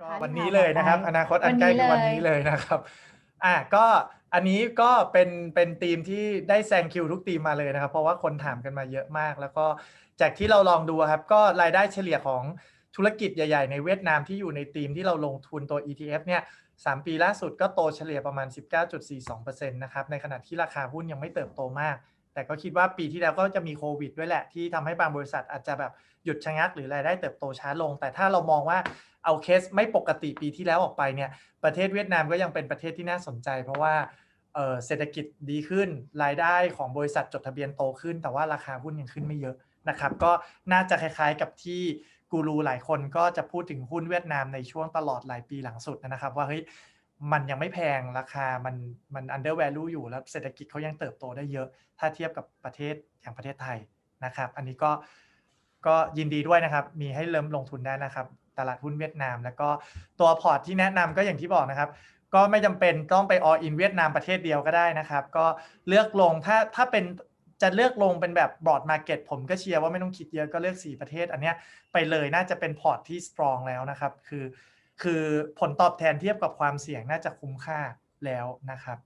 ก็นะคะวันที่นี้ข่าวเลยนะครับไปอนาคตอันใกล้วันนี้คือวันเลยนี้เลยนะครับอะก็อันนี้ก็เป็นเป็นทีมที่ได้แซงคิวทุกทีมมาเลยนะครับ เพราะว่าคนถามกันมาเยอะมาก แล้วก็จากที่เราลองดูครับ ก็รายได้เฉลี่ยของธุรกิจใหญ่ ๆ ในเวียดนามที่อยู่ในทีมที่เราลงทุนตัว ETF เนี่ยสามปีล่าสุดก็โตเฉลี่ยประมาณ 19.42%นะครับในขณะที่ราคาหุ้นยังไม่เติบโตมาก แต่ก็คิดว่าปีที่แล้วก็จะมีโควิดด้วยแหละ ที่ทำให้บางบริษัทอาจจะแบบหยุดชะงักหรือรายได้เติบโตช้าลง แต่ถ้าเรามองว่าเอาเคสไม่ปกติปีที่แล้วออกไปเนี่ยประเทศเวียดนามก็ยังเป็นประเทศที่น่าสนใจ เพราะว่าเเศรษฐกิจดีขึ้น รายได้ของบริษัทจดทะเบียนโตขึ้น แต่ว่าราคาหุ้นยังขึ้นไม่เยอะนะครับ ก็น่าจะคล้ายๆกับที่กูรูหลายคนก็จะพูดถึงหุ้นเวียดนามในช่วงตลอดหลายปีหลังสุดนะครับ ว่าเฮ้ย มันยังไม่แพงราคามันมัน under value อยู่แล้วเศรษฐกิจเขายังเติบโตได้เยอะ ถ้าเทียบกับประเทศอย่างประเทศไทยนะครับ อันนี้ก็ก็ยินดีด้วยนะครับ มีให้เริ่มลงทุนได้นะครับ ตลาดหุ้นเวียดนาม แล้วก็ตัวพอร์ตที่แนะนำก็อย่างที่บอกนะครับ ก็ไม่จำเป็นต้องไป all in เวียดนามประเทศเดียวก็ได้นะครับ ก็เลือกลงถ้าถ้าเป็นจะเลือกลงเป็นแบบ broad market ผมก็เชียร์ว่าไม่ต้องคิดเยอะก็เลือก 4 ประเทศ อันเนี้ยไปเลยน่าจะเป็นพอร์ตที่ strong แล้วนะครับ คือ คือผลตอบแทนเทียบกับความเสี่ยงน่าจะคุ้มค่าแล้วนะครับ